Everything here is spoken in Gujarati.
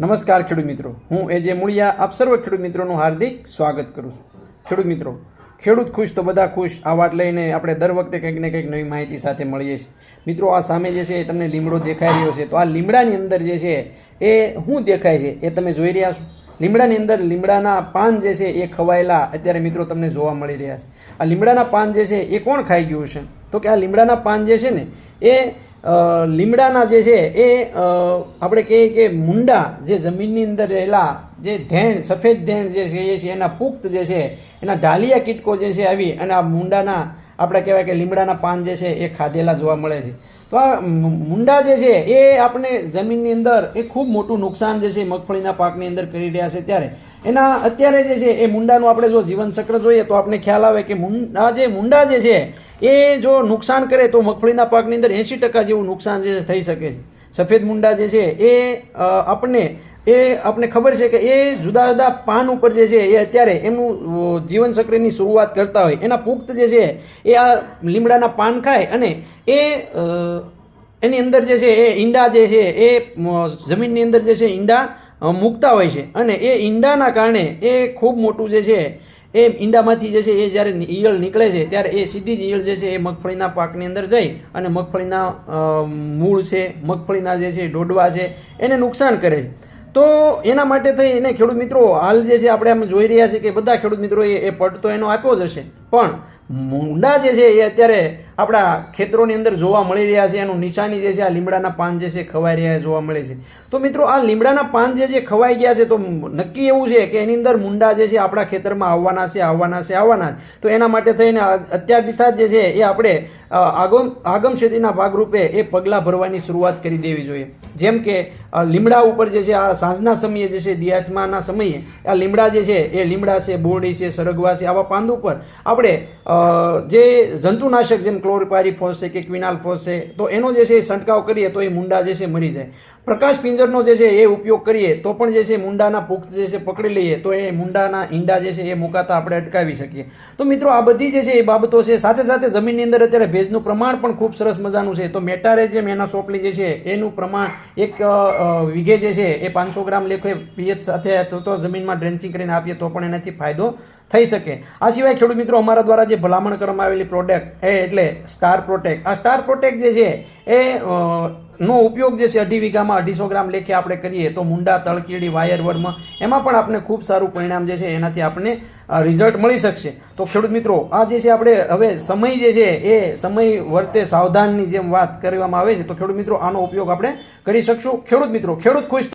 નમસ્કાર ખેડૂત મિત્રો. હું એ જે મૂળિયા, આપ સર્વ ખેડૂત મિત્રોનું હાર્દિક સ્વાગત કરું છું. ખેડૂત મિત્રો, ખેડૂત ખુશ તો બધા ખુશ, આ વાત લઈને આપણે દર વખતે કંઈક ને કંઈક નવી માહિતી સાથે મળીએ છીએ. મિત્રો, આ સામે જે છે એ તમને લીમડો દેખાઈ રહ્યો છે. તો આ લીમડાની અંદર જે છે એ શું દેખાય છે? એ તમે જોઈ રહ્યા છો. લીમડાની અંદર લીમડાના પાન જે છે એ ખવાયેલા અત્યારે મિત્રો તમને જોવા મળી રહ્યા છે. આ લીમડાના પાન જે છે એ કોણ ખાઈ ગયું છે તો કે આ લીમડાના પાન જે છે ને એ લીમડાના જે છે એ આપણે કહીએ કે મુંડા જે જમીનની અંદર રહેલા જે ધેણ, સફેદ ધેણ જે છે એ છે એના પુખ્ત જે છે, એના ઢાલિયા કીટકો જે છે આવી, અને આ મુંડાના, આપણે કહેવાય કે લીમડાના પાન જે છે એ ખાધેલા જોવા મળે છે. તો આ મુંડા જે છે એ આપણે જમીનની અંદર એ ખૂબ મોટું નુકસાન જે છે મગફળીના પાકની અંદર કરી રહ્યા છે ત્યારે. એના અત્યારે જે છે એ મુંડાનું આપણે જો જીવન ચક્ર જોઈએ તો આપણે ખ્યાલ આવે કે મુંડા જે મુંડા જે છે એ જો નુકસાન કરે તો મગફળીના પાકની અંદર એંશી ટકા જેવું નુકસાન જે થઈ શકે છે. સફેદ મુંડા જે છે એ આપણને એ આપણને ખબર છે કે એ જુદા જુદા પાન ઉપર જે છે એ અત્યારે એમનું જીવન ચક્રની શરૂઆત કરતા હોય. એના પુખ્ત જે છે એ આ લીમડાના પાન ખાય અને એ એની અંદર જે છે એ ઈંડા જે છે એ જમીનની અંદર જે છે ઈંડા મૂકતા હોય છે. અને એ ઈંડાના કારણે એ ખૂબ મોટું જે છે એ ઈંડામાંથી જે છે એ જ્યારે ઈયળ નીકળે છે, ત્યારે એ સીધી જ ઈયળ જે છે એ મગફળીના પાકની અંદર જઈ અને મગફળીના મૂળ છે, મગફળીના જે છે ડોડવા છે, એને નુકસાન કરે છે. તો એના માટે થઈ એને ખેડૂત મિત્રો, હાલ જે છે આપણે આમ જોઈ રહ્યા છે કે બધા ખેડૂત મિત્રોએ એ પડતો એનો આપ્યો જ હશે. પણ મુંડા જે છે એ અત્યારે આપણા ખેતરોની અંદર જોવા મળી રહ્યા છે, એનું નિશાની જે છે, આ લીમડાના પાન જે છે ખવાઈ રહ્યા જોવા મળે છે તો મિત્રો, આ લીમડાના પાન જે છે ખવાઈ ગયા છે, તો નક્કી એવું છે કે એની અંદર મુંડા જે છે આપણા ખેતરમાં આવવાના છે આવવાના છે, આવવાના જ. તો એના માટે થઈને અત્યારથી જ જે છે એ આપણે આગમ આગમ શેતીના ભાગરૂપે એ પગલાં ભરવાની શરૂઆત કરી દેવી જોઈએ જેમ કે લીમડા ઉપર જે છે, આ સાંજના સમયે જે છે, દિયાચમાના સમયે આ લીમડા જે છે એ લીમડા છે, બોરડી છે, સરગવા છે, આવા પાંદ ઉપર આપણે અ, જે જંતુનાશક જેમ ક્લોરપારીફોસ છે કે ક્વિનાલફોસ છે તો એનો જે છે છંટકાવ કરીએ તો એ મુંડા જે છે મરી જાય. પ્રકાશ પિંજરનો જે છે એ ઉપયોગ કરીએ તો પણ જે છે મુંડાના પુખ્ત જે છે પકડી લઈએ તો એ મુંડાના ઈંડા જે છે એ મુકાતા આપણે અટકાવી શકીએ. તો મિત્રો આ બધી જે છે એ બાબતો છે સાથે સાથે જમીનની અંદર અત્યારે ભેજનું પ્રમાણ પણ ખૂબ સરસ મજાનું છે. તો મેટારે જે મેના સોપલી જે છે એનું પ્રમાણ એક વીઘે જે છે એ પાંચસો ગ્રામ લેખે પીએચ સાથે તો જમીનમાં ડ્રેન્સિંગ કરીને આપીએ તો પણ એનાથી ફાયદો થઈ શકે. આ સિવાય ખેડૂત મિત્રો અમારા દ્વારા જે ભલામણ કરવામાં આવેલી પ્રોડક્ટ એ એટલે સ્ટાર પ્રોટેક્ટ આ સ્ટાર પ્રોટેક્ટ જે છે એ નો ઉપયોગ જે છે અઢી વીઘામાં અઢીસો ગ્રામ લેખે આપણે કરીએ તો મુંડા, તળકીડી, વાયર વર્મ એમાં પણ આપણે ખૂબ સારું પરિણામ જે છે એનાથી આપણને રિઝલ્ટ મળી શકશે. તો ખેડૂત મિત્રો, આ જે છે આપણે હવે સમય જે છે એ સમય વર્તે સાવધાનની જેમ વાત કરવામાં આવે છે. તો ખેડૂત મિત્રો, આનો ઉપયોગ આપણે કરી શકશું. ખેડૂત મિત્રો, ખેડૂત ખુશ